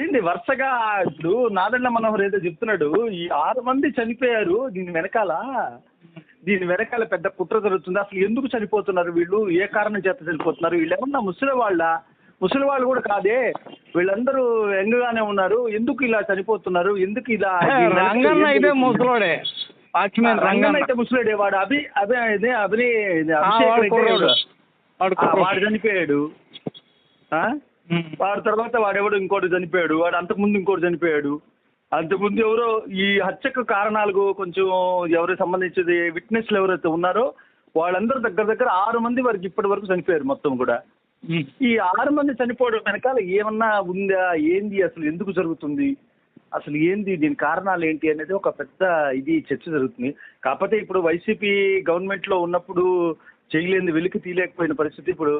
ఏంటి వరుసగా ఇప్పుడు నాదెండ్ల మనోహర్ ఏదో చెప్తున్నాడు ఈ ఆరు మంది చనిపోయారు దీని వెనకాల. దీని వెనకాల పెద్ద కుట్ర జరుగుతుంది. అసలు ఎందుకు చనిపోతున్నారు వీళ్ళు? ఏ కారణం చేత చనిపోతున్నారు? వీళ్ళు ఏమన్నా ముసలి వాళ్ళ? ముసలి వాళ్ళు కూడా కాదే. వీళ్ళందరూ యంగ్గానే ఉన్నారు. ఎందుకు ఇలా చనిపోతున్నారు? ఎందుకు ఇలా రంగన్న అయితే? ముసలోడే. రంగన్న అయితే ముసలిడే. వాడు అభి అభి ఇదే అభిని వాడు చనిపోయాడు. వాడి తర్వాత వాడెవడు ఇంకోటి చనిపోయాడు వాడు అంతకుముందు ఇంకోటి చనిపోయాడు. అంతకుముందు ఎవరో ఈ హత్యకు కారణాలకు కొంచెం ఎవరికి సంబంధించి విట్నెస్లు ఎవరైతే ఉన్నారో వాళ్ళందరూ దగ్గర దగ్గర ఆరు మంది వరకు ఇప్పటి వరకు చనిపోయారు మొత్తం కూడా. ఉమ్. ఈ ఆరు మంది చనిపోవడం వెనకాల ఏమన్నా ఉందా? ఏంది అసలు ఎందుకు జరుగుతుంది? అసలు ఏంది? దీని కారణాలు ఏంటి అనేది ఒక పెద్ద ఇది చర్చ జరుగుతుంది. కాకపోతే ఇప్పుడు వైసీపీ గవర్నమెంట్లో ఉన్నప్పుడు చేయలేని వెలికి తీయలేకపోయిన పరిస్థితి. ఇప్పుడు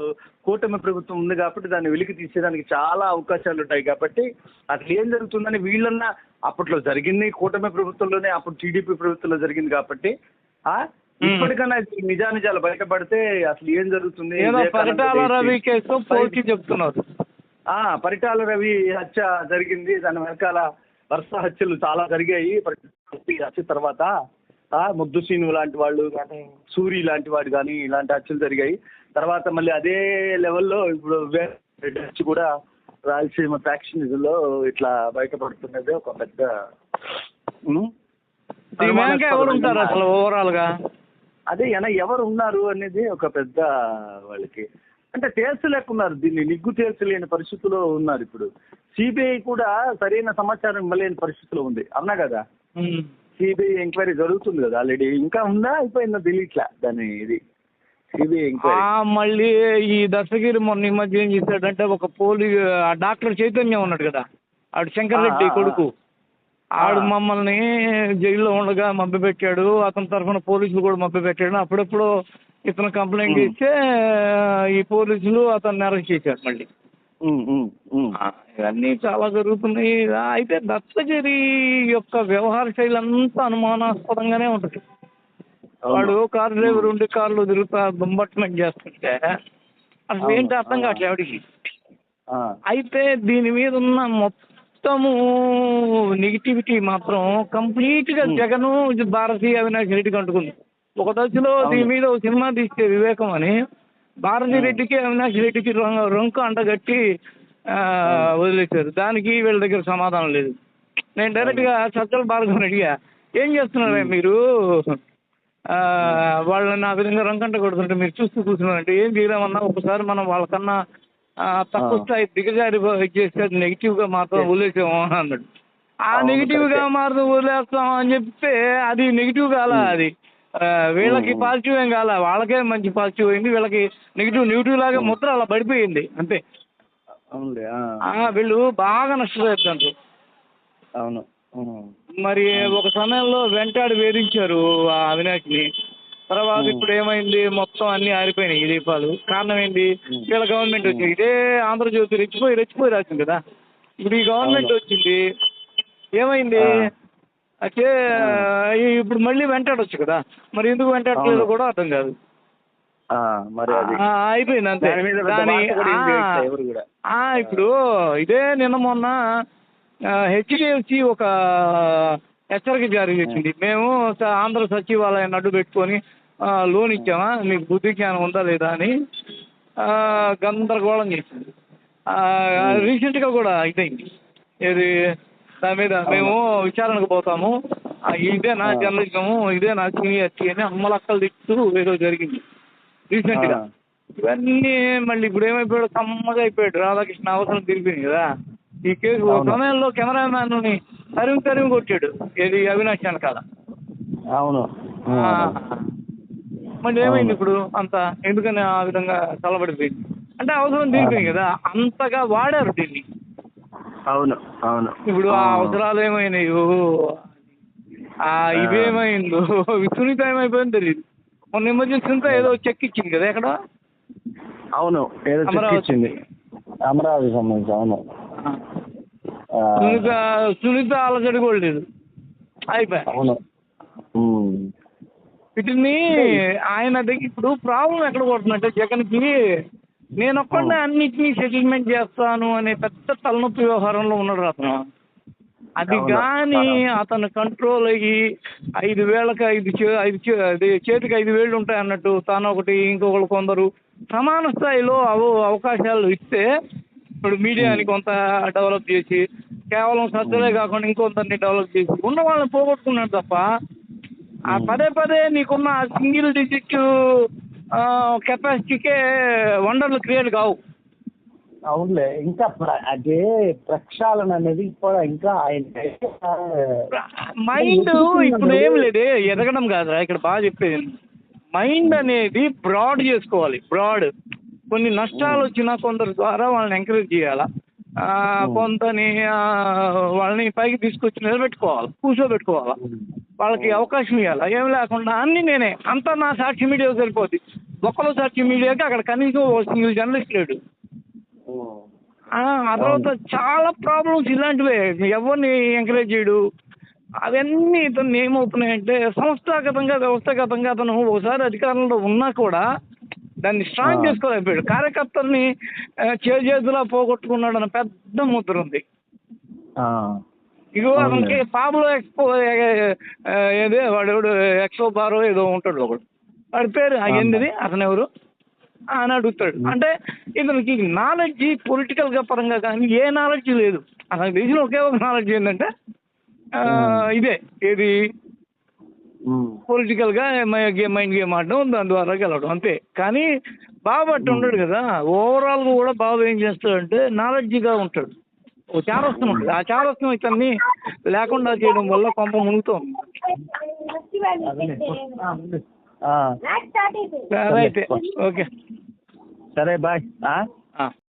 కూటమి ప్రభుత్వం ఉంది కాబట్టి దాన్ని వెలికి తీసేదానికి చాలా అవకాశాలు ఉంటాయి కాబట్టి అసలు ఏం జరుగుతుందని వీళ్ళన్నా అప్పట్లో జరిగింది కూటమి ప్రభుత్వంలోనే అప్పుడు టీడీపీ ప్రభుత్వంలో జరిగింది కాబట్టి ఆ? ఇప్పటికన్నా నిజానిజాలు బయటపడితే అసలు ఏం జరుగుతుంది? పరిటాల రవి కేసు పోల్చి చెప్తున్నారు. ఆ పరిటాల రవి హత్య జరిగింది. దాని వెనకాల వరుస హత్యలు చాలా జరిగాయి. హత్య తర్వాత ఆ ముద్దు సీను లాంటి వాళ్ళు కానీ సూరి లాంటి వాడు కానీ ఇలాంటి హత్యలు జరిగాయి. తర్వాత మళ్ళీ అదే లెవెల్లో ఇప్పుడు వే- రెడ్డి హత్య కూడా రాయలసీమ ఫ్యాక్షనిజంలో ఇట్లా బయటపడుతున్నది ఒక పెద్ద ఎవరు ఉంటారు అసలు ఓవరాల్గా అదే ఎవరు ఉన్నారు అనేది ఒక పెద్ద వాళ్ళకి. అంటే తేల్చలేకున్నారు దీన్ని నిగ్గు తేల్చలేని పరిస్థితిలో ఉన్నారు ఇప్పుడు. సిబిఐ కూడా సరైన సమాచారం ఇవ్వలేని పరిస్థితిలో ఉంది. అవునా కదా. సిబిఐ ఎంక్వైరీ జరుగుతుంది కదా ఆల్రెడీ ఇంకా ఉందా? అయిపోయిందా? తెలియట్లే దాని ఇది సిబిఐ ఆ ఎంక్వైరీ మళ్ళీ ఈ దశగిరి మొన్న ఈ మధ్య ఏం చేశాడంటే ఒక పోలీ ఆ డాక్టర్ చైతన్య ఉన్నాడు కదా. ఆడు శంకర్ రెడ్డి కొడుకు. ఆడు మమ్మల్ని జైల్లో ఉండగా మభ్యపెట్టాడు. అతని తరఫున పోలీసులు కూడా మభ్యపెట్టాడు. అప్పుడప్పుడు ఇతను కంప్లైంట్. ఇస్తే ఈ పోలీసులు అతన్ని అరెస్ట్ చేశారు మళ్ళీ. ఇవన్నీ చాలా జరుగుతున్నాయి. అయితే దత్తగిరి యొక్క వ్యవహార శైలి అంతా అనుమానాస్పదంగానే ఉంటుంది. వాడు కారు డ్రైవర్ ఉండి కార్లో తిరుగుతా దుంబట్మెంట్ చేస్తుంటే అసలు ఏంటి అర్థం. కావట్లేదు ఆవిడికి. అయితే దీని మీద ఉన్న మొత్తము నెగిటివిటీ మాత్రం కంప్లీట్గా. జగన్ భారతీయ అవినాష్ రెడ్డికి అంటుకుంది. ఒక దశలో దీని మీద ఒక సినిమా తీస్తే వివేకం అని భారతీ Hmm. రెడ్డికి అవినాష్ రెడ్డికి రొంకు అంటగట్టి వదిలేశారు దానికి వీళ్ళ దగ్గర సమాధానం లేదు నేను డైరెక్ట్గా సజ్జల భార్గవ్ అడిగా ఏం చేస్తున్నారా మీరు వాళ్ళని ఆ విధంగా రంకంట కొడుతుంటే మీరు చూస్తూ కూర్చున్నారంటే ఏం చేయలేమన్నా ఒకసారి మనం వాళ్ళకన్నా తక్కువ. స్థాయి దిగజారి చేస్తే నెగిటివ్గా మాత్రం. వదిలేసాము అని అన్నాడు ఆ అవును, నెగిటివ్గా correct. మాత్రం వదిలేస్తాం అని చెప్తే అది నెగిటివ్ కాల. అది వీళ్ళకి. పాజిటివ్ ఏం కాల? వాళ్ళకే మంచి పాజిటివ్ అయింది. వీళ్ళకి నెగిటివ్ నెగిటివ్ లాగా. ముద్ర అలా పడిపోయింది. అంతే. వీళ్ళు బాగా నష్టపోతున్నారు అవును. మరి ఒక సమయంలో వెంటాడి వేధించారు ఆ అవినాష్ని. తర్వాత. ఇప్పుడు ఏమైంది? మొత్తం అన్ని ఆరిపోయినాయి ఈ దీపాలు. కారణం ఏంటి. వీళ్ళ గవర్నమెంట్. వచ్చింది. ఇదే ఆంధ్రజ్యోతి రెచ్చిపోయి రెచ్చిపోయి రాసింది కదా. ఇప్పుడు ఈ గవర్నమెంట్. వచ్చింది. ఏమైంది? అయితే ఇప్పుడు మళ్ళీ వెంటాడొచ్చు కదా. మరి ఎందుకు వెంటాడట్లేదు అవును. కూడా అర్థం కాదు. అయిపోయింది అంతే. దాని ఆ, ఇప్పుడు ఇదే నిన్న మొన్న హెచ్డిఎఫ్సి ఒక హెచ్చరిక జారీ చేసింది. మేము ఆంధ్ర సచివాలయాన్ని అడ్డు పెట్టుకొని లోన్ ఇచ్చామా? మీకు బుద్ధి జ్ఞానం ఉందా లేదా అని గందరగోళం చేసింది. రీసెంట్గా కూడా ఇదైంది. ఇది దాని మీద మేము విచారణకు పోతాము. ఇదే నా. జర్నలిజము ఇదే నా సీనియర్టీ అని అమ్మలక్కలు తిట్టు ఏదో జరిగింది. రీసెంట్గా. ఇవన్నీ మళ్ళీ ఇప్పుడు ఏమైపోయాడు కమ్మగా అయిపోయాడు. రాధాకృష్ణ అవసరం తిరిగిపోయింది కదా. ఈ కేసు ఒక అవును. సమయంలో కెమెరామ్యాన్ని తరిమి తరిమి కొట్టాడు. ఏది అవినాష్ వెనకాల. అవును. ఆ, మళ్ళీ ఏమైంది అవును. ఇప్పుడు? అంత ఎందుకని ఆ విధంగా తలబడిపోయింది? అంటే అవసరం తిరిగిపోయింది కదా. అంతగా వాడారు దీన్ని. అవును అవును. ఇప్పుడు ఆ అవసరాలు ఏమైనాయో? ఆ ఇవేమైందో? సునీత ఏమైపోయిందో తెలియదు మొన్న మధ్య సునీత ఏదో చెక్ ఇచ్చింది కదా ఎక్కడ? అవును ఏదో చెక్ అమరావతి. ఇచ్చింది. అమరావతి సంబంధించి అవును. సునీత సునీత అలజడి కూడా లేదు. అయిపోయా అవును. వీటిని ఆయన దగ్గర ఇప్పుడు ప్రాబ్లం ఎక్కడ పడుతుందంటే జగన్కి నేను ఒక్కడే అన్నిటినీ సెటిల్మెంట్ చేస్తాను అనే పెద్ద తలనొప్పి వ్యవహారంలో ఉన్నాడు అతను. అది. కానీ. అతను కంట్రోల్ అయ్యి ఐదు వేలకు ఐదు చే- ఐదు చే- అది చేతికి ఐదు వేళ్ళు ఉంటాయి అన్నట్టు తాను ఒకటి ఇంకొకరు కొందరు సమాన స్థాయిలో అవ అవకాశాలు ఇస్తే ఇప్పుడు మీడియాని కొంత డెవలప్ చేసి కేవలం సజ్జలే కాకుండా ఇంకొందరిని డెవలప్ చేసి ఉన్న వాళ్ళని పోగొట్టుకున్నాడు తప్ప ఆ పదే పదే నీకున్న సింగిల్ డిజిట్ కెపాసిటీకే వండర్లు క్రియేట్ కావు. అవునులే ఇంకా అదే ప్రక్షాళన అనేది ఇప్పుడు ఇంకా ఆయన మైండ్ ఇప్పుడు ఏం లేదు ఎదగడం కాదురా ఇక్కడ బాగా చెప్పేది మైండ్ అనేది బ్రాడ్ చేసుకోవాలి బ్రాడ్ కొన్ని నష్టాలు వచ్చినా కొందరు ద్వారా వాళ్ళని ఎంకరేజ్ చేయాలా? కొంతని వాళ్ళని పైకి తీసుకొచ్చి నిలబెట్టుకోవాలి కూర్చోబెట్టుకోవాలి? వాళ్ళకి అవకాశం ఇవ్వాలి ఏం లేకుండా అన్ని నేనే అంతా నా సాక్షి మీడియా సరిపోద్ది. ఒక్కలో సాక్షి మీడియాకి అక్కడ కనీసం ఓ సింగిల్ జర్నలిస్ట్ లేడు ఆ తర్వాత చాలా ప్రాబ్లమ్స్ ఇలాంటివే. ఎవరిని ఎంకరేజ్ చేయడు? అవన్నీ ఇతను ఏమవుతున్నాయంటే సంస్థాగతంగా వ్యవస్థాగతంగా అతను ఒకసారి అధికారంలో ఉన్నా కూడా దాన్ని స్ట్రాంగ్ చేసుకోలేకపోయాడు. కార్యకర్తల్ని చేజేతులా పోగొట్టుకున్నాడు అన్న పెద్ద ముద్ర ఉంది. ఇగో అతనికి పాపులో ఎక్స్పో ఏదే వాడు ఎక్స్పో బారో ఏదో ఉంటాడు ఒకడు. వాడి పేరు ఏంటిది? అతను ఎవరు? అని అడుగుతాడు. అంటే ఇతనికి నాలెడ్జ్ పొలిటికల్గా పరంగా కానీ ఏ నాలెడ్జ్ లేదు. అతనికి తెలిసిన ఒకే ఒక నాలెడ్జ్ ఏంటంటే ఆ, ఇదే. ఏది? పొలిటికల్గా గేమ్ మైండ్ గేమ్ ఆడడం దాని ద్వారా గెలవడం అంతే. కానీ బాబు అట్టు ఉండడు కదా. ఓవరాల్గా కూడా బాబు ఏం చేస్తాడంటే నాలెడ్జ్గా ఉంటాడు. ఓ చారస్తం ఉంటుంది. ఆ చారస్తం ఇతన్ని లేకుండా చేయడం వల్ల కొంప మునుగుతోంది ఆ, సరే అయితే. ఓకే. సరే బాయ్.